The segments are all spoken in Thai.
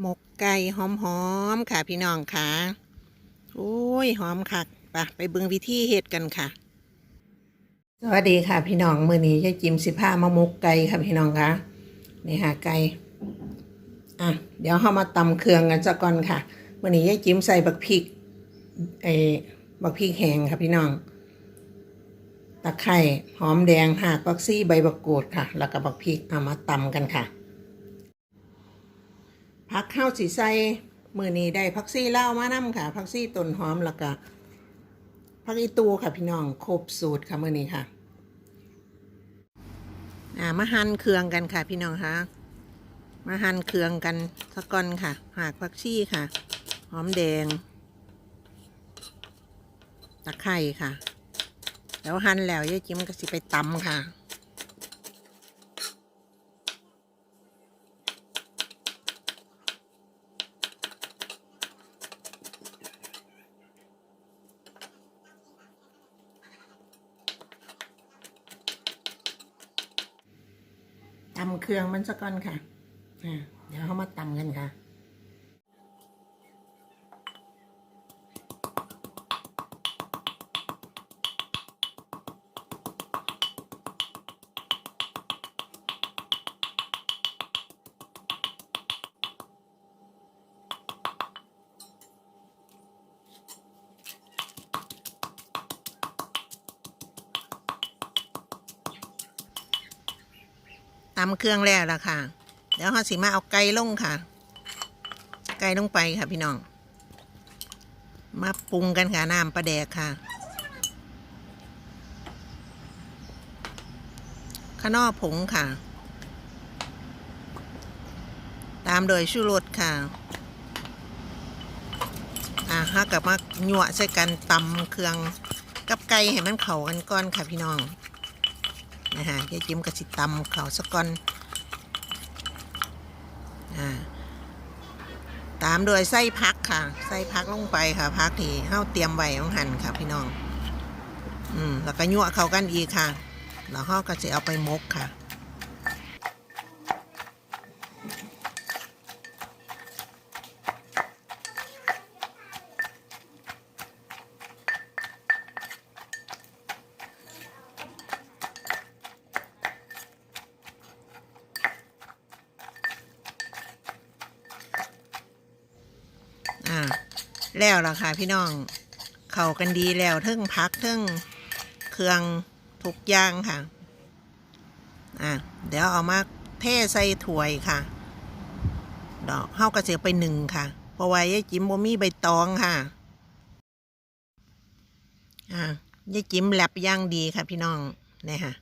หมกไก่หอมๆค่ะพี่น้องค่ะโอ้ยหอมคักไปไปเบิ่งวิธีเฮ็ดกันค่ะ สวัสดีค่ะ พี่น้องมื้อนี้ยายจิมสิพามาหมกไก่ค่ะพี่น้องค่ะนี่ค่ะไก่อะเดี๋ยวเฮามาตำเครื่องกันซะก่อนค่ะมื้อนี้ยายจิมใส่บักพริกไอ้บักพริกแห้งค่ะพี่น้องตะไคร้หอมแดงหากบักซี่ใบบักกูดค่ะ แล้วก็บักพริกเอามาตำกันค่ะ ผักข้าวสีใสมือนี้ได้ผักซี่เล่ามานํค่ะผักซี่ต้นหอมแล้วก็ผักอีตูค่ะพี่น้องครบสูตรค่ะมือนี้ค่ะอ่ามาหั่นเครื่องกันค่ะ พี่น้องคะมาหั่นเครื่องกันสักก่อนค่ะหากผักชีค่ะ หอมแดงตะไคร้ค่ะ แล้วหั่นแล้วยายจิ้มก็สิไปตำค่ะ ตำ เครื่องมันสักก่อนค่ะเดี๋ยวเขามาตำกันค่ะ ตำเครื่องแล้วล่ะค่ะ เดี๋ยวเราสิมาเอาไก่ลงค่ะ ไก่ลงไปค่ะพี่น้อง มาปรุงกันค่ะน้ำปลาแดกค่ะข้าวนอผงค่ะ ตามโดยชูรสค่ะอะฮะกับมาหยวใส่กันตำเครื่องกับไก่ให้มันเข้ากันก่อนค่ะพี่น้อง นะฮะยายจิ้มกระสิตำเขาวสะก่อนอ่าตามโดยไส้พักค่ะ ไส้พักลงไปค่ะ พักที่เฮาเตรียมไว้ของหั่นค่ะ พี่น้อง อืม แล้วก็ยั่วเขากันอีกค่ะ แล้วเฮาก็จะเอาไปมกค่ะ อ่า แล้วล่ะค่ะพี่น้อง เข้ากันดีแล้วเทิงพักเทิงเครื่องทุกอย่างค่ะ อ่า เดี๋ยวเอามาเทใส่ถ้วยค่ะ ดอกเฮากระเสียไปหนึ่งค่ะ เพราะว่ายายจิ๋มบ่มีใบตองค่ะ อ่ายายจิ๋มแลบย่างดีค่ะพี่น้องนี่ค่ะ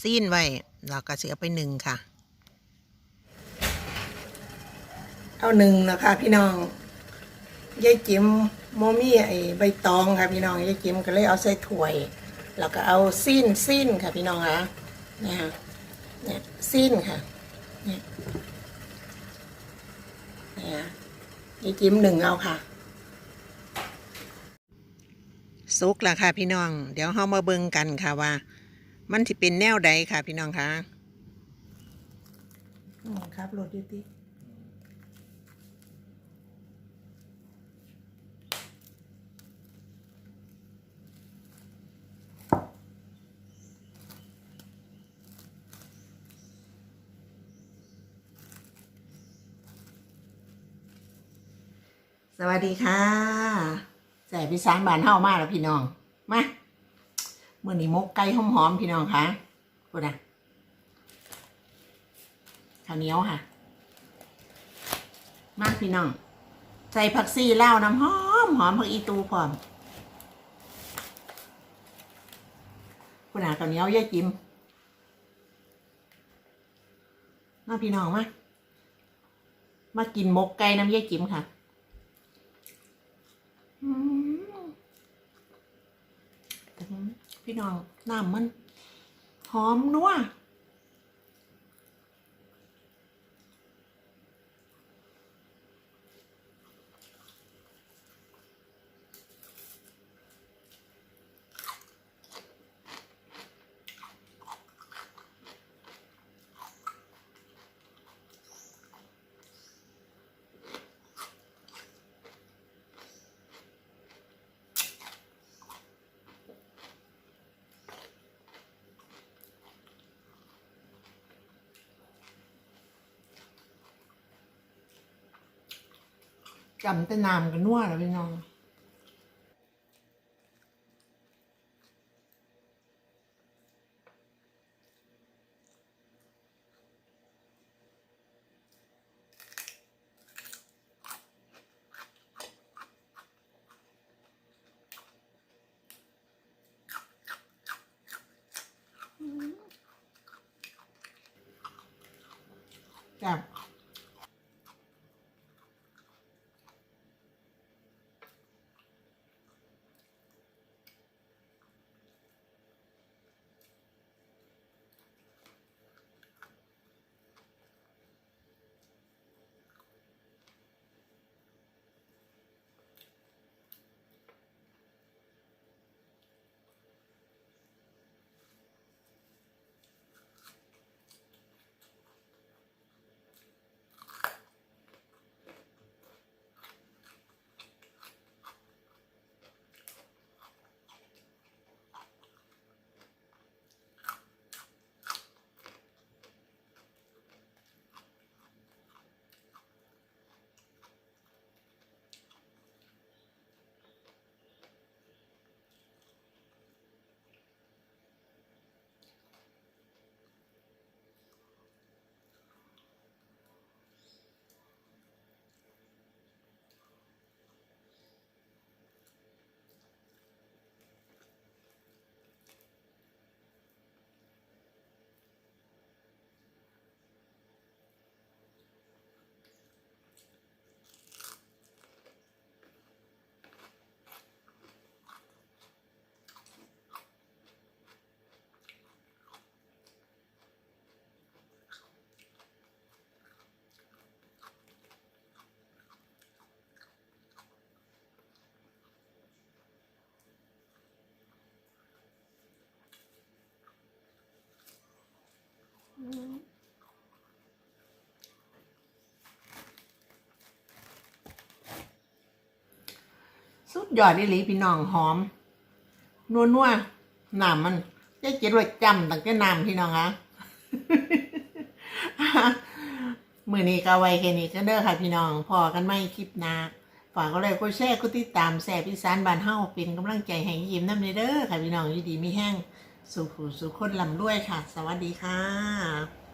ซีนไว้เราก็เสียไปหนึ่งค่ะ เอาหนึ่งนะคะพี่น้อง ยายจิ๋มโมมี่ไอใบตองค่ะพี่น้องยายจิ๋มก็เลยเอาใส่ถ้วย แล้วก็เอาซีนซีนค่ะพี่น้องคะเนี่ยค่ะเนี่ยซีนค่ะเนี่ยเนี่ยยายจิ๋มหนึ่งเอาค่ะสุกแล้วค่ะพี่น้อง เดี๋ยวเฮามาเบิ่งกันค่ะว่า มันสิเป็นแนวใดค่ะพี่น้องคะครับรถยุติ สวัสดีค่ะแสบพิสานบานเฮามากแล้วพี่น้อง มาเมื่อนี้มกไก่หอมๆพี่น้องค่ะพูดนะข้าวเหนียวค่ะ มากพี่น้อง ใส่ผักซี่เล่าน้ำหอมหอมผักอีตูพร้อมพูดนะข้าวเหนียวย่จิ้มมาพี่น้องมามากินมกไก่น้ำย่จิ้มค่ะ อืมแต่ พี่น้องน้ำมันหอมนัว จำแต่น้ำกันนัวแล้วพี่น้องจับ สุดยอดอีหลีพี่น้องหอม นัวนัวๆน้ำมันจะเจ็ดรสจำตั้งแต่น้ำพี่น้องอะมือนี้ก็ไว้แค่นี้ก็เด้อค่ะพี่น้องพอกันไม่คลิปนาฝากก็เลยก็แชร์ก็ติดตามแซ่บอีสานบานเฮาเป็นกำลังใจให้ยิ้มน้ำเด้อค่ะพี่น้องยู่ดีมีแห้งสู่ผู้สู่คนลำด้วยค่ะ สวัสดีค่ะ